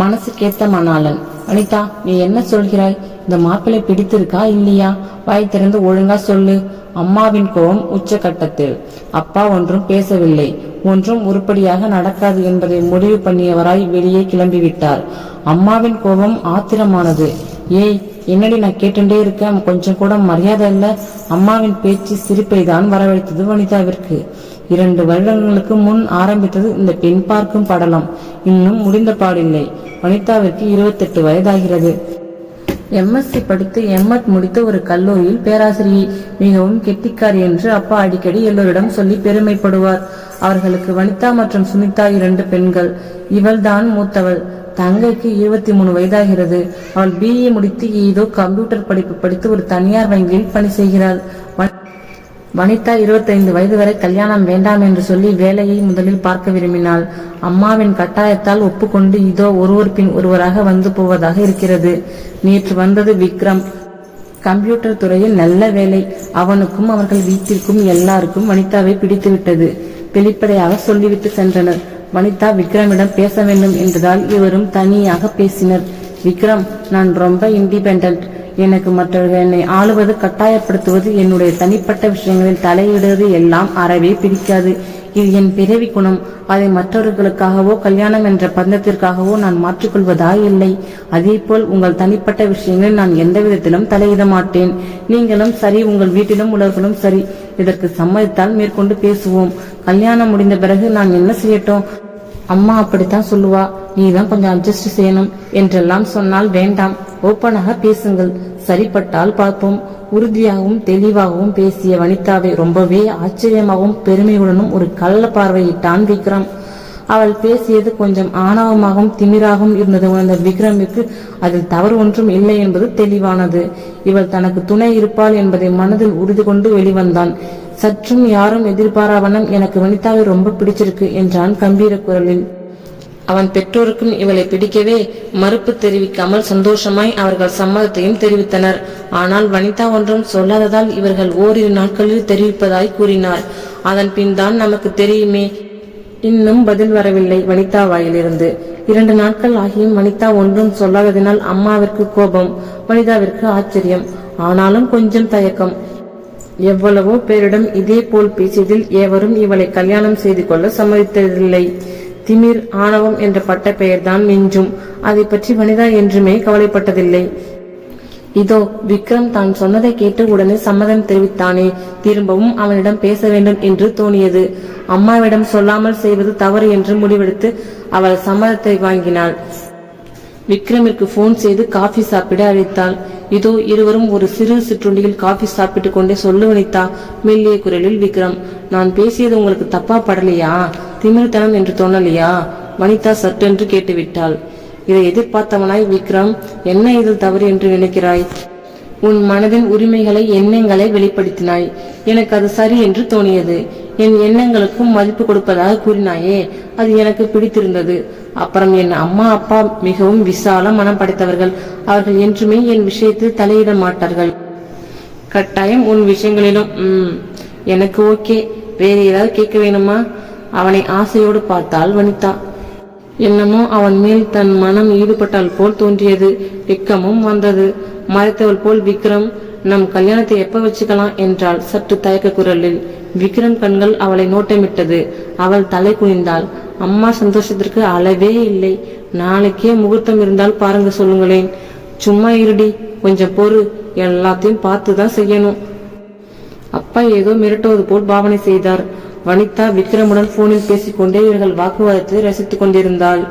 மனசுக்கேத்த மணாளன். வனிதா நீ என்ன சொல்கிறாய்? இந்த மாப்பிள்ளை பிடித்திருக்கா இல்லையா? வாய் திறந்து ஒழுங்கா சொல்லு. அம்மாவின் கோபம் உச்சகட்டத்தில். அப்பா ஒன்றும் பேசவில்லை. ஒன்றும் உருப்படியாக நடக்காது என்பதை முடிவு பண்ணியவராய் வெளியே கிளம்பிவிட்டார். அம்மாவின் கோபம் ஆத்திரமானது. ஏய் என்னடி நான் கேட்டுட்டே இருக்கேன்? கொஞ்சம் கூட மரியாதை இல்ல. அம்மாவின் பேச்சு சிரிப்பை தான் வரவழைத்தது வனிதாவிற்கு. இரண்டு வருடங்களுக்கு முன் ஆரம்பித்தது இந்த பெண் பார்க்கும் படலம். இன்னும் முடிந்த பாடில்லை. வனிதாவிற்கு இருபத்தெட்டு வயதாகிறது. எம்எஸ்சி படித்து எம்எட் முடித்து ஒரு கல்லூரியில் பேராசிரியை மிகவும் கெட்டிக்காரி என்று அப்பா அடிக்கடி எல்லோரிடம் சொல்லி பெருமைப்படுவார். அவர்களுக்கு வனிதா மற்றும் சுனிதா இரண்டு பெண்கள். இவள்தான் மூத்தவள். தங்கைக்கு இருபத்தி மூணு வயதாகிறது. அவள் பிஇ முடித்து ஏதோ கம்ப்யூட்டர் படிப்பு படித்து ஒரு தனியார் வங்கியில் பணி செய்கிறாள். வனிதா 25 வயது வரை கல்யாணம் வேண்டாம் என்று சொல்லி வேலையை முதலில் பார்க்க விரும்பினாள். அம்மாவின் கட்டாயத்தால் ஒப்புக்கொண்டு இதோ ஒருவர் பின் ஒருவராக வந்து போவதாக இருக்கிறது. நேற்று வந்தது விக்ரம். கம்ப்யூட்டர் துறையில் நல்ல வேலை. அவனுக்கும் அவர்கள் வீட்டிற்கும் எல்லாருக்கும் வனிதாவை பிடித்துவிட்டது. வெளிப்படையாக சொல்லிவிட்டு சென்றனர். வனிதா விக்ரமிடம் பேச வேண்டும் என்பதால் இவரும் தனியாக பேசினர். விக்ரம் நான் ரொம்ப இண்டிபெண்டன்ட் எனக்கு மற்றவர்கள் என்னை ஆளுவது கட்டாயப்படுத்துவது என்னுடைய தனிப்பட்ட விஷயங்களில் தலையிடுவது எல்லாம் அறவே பிடிக்காது. இது என் பிறவி குணம். அதை மற்றவர்களுக்காகவோ கல்யாணம் என்ற பந்தத்திற்காகவோ நான் மாற்றிக்கொள்வதா இல்லை அதேபோல் உங்கள் தனிப்பட்ட விஷயங்களில் நான் எந்த விதத்திலும் தலையிட மாட்டேன். நீங்களும் சரி உங்கள் வீட்டிலும் உள்ளவர்களும் சரி. இதற்கு சம்மதித்தால் மேற்கொண்டு பேசுவோம். கல்யாணம் முடிந்த பிறகு நான் என்ன செய்யட்டும்? அம்மா அப்படித்தான் சொல்லுவா. நீதான் கொஞ்சம் அட்ஜஸ்ட் செய்யணும். என்றெல்லாம் சொன்னால் வேண்டாம். ஓப்பனாக பேசுங்கள். சரிப்பட்டால் பார்ப்போம். உறுதியாகவும் தெளிவாகவும் பேசிய வனிதாவை ரொம்பவே ஆச்சரியமாகவும் பெருமையுடனும் ஒரு கள்ள பார்வையிட்டான் விக்ரம் அவள் பேசியது கொஞ்சம் ஆணவமாகவும் திமிராகவும் இருந்தது. உணர்ந்த விக்ரமிற்கு அதில் தவறு ஒன்றும் இல்லை என்பது தெளிவானது. இவள் தனக்கு துணை இருப்பாள் என்பதை மனதில் உறுதி கொண்டு வெளிவந்தான். சற்றும் யாரும் எதிர்பாராவனம் எனக்கு வனிதாவை ரொம்ப பிடிச்சிருக்கு என்றான் கம்பீர குரலில். அவன் பெற்றோருக்கும் இவளை பிடிக்கவே மறுப்பு தெரிவிக்காமல் சந்தோஷமாய் அவர்கள் சம்மதத்தையும் தெரிவித்தனர். ஆனால் வனிதா ஒன்றும் சொல்லாததால் இவர்கள் ஓரிரு நாட்களில் தெரிவிப்பதாய் கூறினார். அதன் பின் தான் நமக்கு தெரியுமே. இன்னும் பதில் வரவில்லை வனிதா வாயிலிருந்து. இரண்டு நாட்கள் ஆகியும் வனிதா ஒன்றும் சொல்லாததினால் அம்மாவிற்கு கோபம் வனிதாவிற்கு ஆச்சரியம். ஆனாலும் கொஞ்சம் தயக்கம். எவ்வளவோ பேரிடம் இதே போல் பேசியதில் எவரும் இவளை கல்யாணம் செய்து கொள்ள சம்மதித்ததில்லை. திமிர் ஆணவம் என்ற பட்ட பெயர்தான் மிஞ்சும். அதை பற்றி வனிதா என்றுமே கவலைப்பட்டதில்லை. இதோ விக்ரம் தான் சொன்னதை கேட்டு உடனே சம்மதம் தெரிவித்தானே. திரும்பவும் அவனிடம் பேச வேண்டும் என்று தோணியது. அம்மாவிடம் சொல்லாமல் செய்வது தவறு என்று முடிவெடுத்து அவள் சம்மதத்தை வாங்கினாள். விக்ரமிற்கு போன் செய்து காஃபி சாப்பிட அழைத்தாள். இதோ இருவரும் ஒரு சிறு சிற்றுண்டியில் காஃபி சாப்பிட்டுக் கொண்டே சொல்லு வனிதா மெல்லிய குரலில் விக்ரம் நான் பேசியது உங்களுக்கு தப்பா படலையா? திமிர்த்தனம் என்று தோணலையா? வனிதா சட்டென்று கேட்டுவிட்டாள். இதை எதிர்பார்த்தவனாய் விக்ரம் என்ன இதில் தவறு என்று நினைக்கிறாய்? உன் மனதின் உரிமைகளை எண்ணங்களை வெளிப்படுத்தினாய். எனக்கு அது சரி என்று தோணியது. என் எண்ணங்களுக்கும் மதிப்பு கொடுப்பதாக கூறினாயே அது எனக்கு பிடித்திருந்தது. அப்புறம் என் அம்மா அப்பா மிகவும் விசால மனம் படைத்தவர்கள். அவர்கள் என்றுமே என் விஷயத்தில் தலையிட மாட்டார்கள். கட்டாயம் உன் விஷயங்களிலும் எனக்கு ஓகே. வேற ஏதாவது கேட்க வேணுமா? அவனை ஆசையோடு பார்த்தாள் வனிதா. என்னமோ அவன் மேல் தன் மனம் ஈடுபட்டால் போல் தோன்றியது. வெக்கமும் வந்தது. மறைத்தவள் போல் விக்ரம் நம் கல்யாணத்தை எப்ப வச்சுக்கலாம் என்றாள் சற்று தயக்க குரலில். விக்ரம் கண்கள் அவளை நோட்டமிட்டது. அவள் தலை குனிந்தாள். அம்மா சந்தோஷத்திற்கு அளவே இல்லை. நாளைக்கே முகூர்த்தம் இருந்தால் பாருங்க சொல்லுங்களேன். சும்மா இருடி. கொஞ்சம் பொறு. எல்லாத்தையும் பார்த்து தான் செய்யணும். அப்பா ஏதோ மிரட்டுவது போல் பாவனை செய்தார். வனிதா விக்ரமுடன் போனில் பேசிக்கொண்டே இவர்கள் வாக்குவாதத்தை ரசித்துக் கொண்டிருந்தாள்.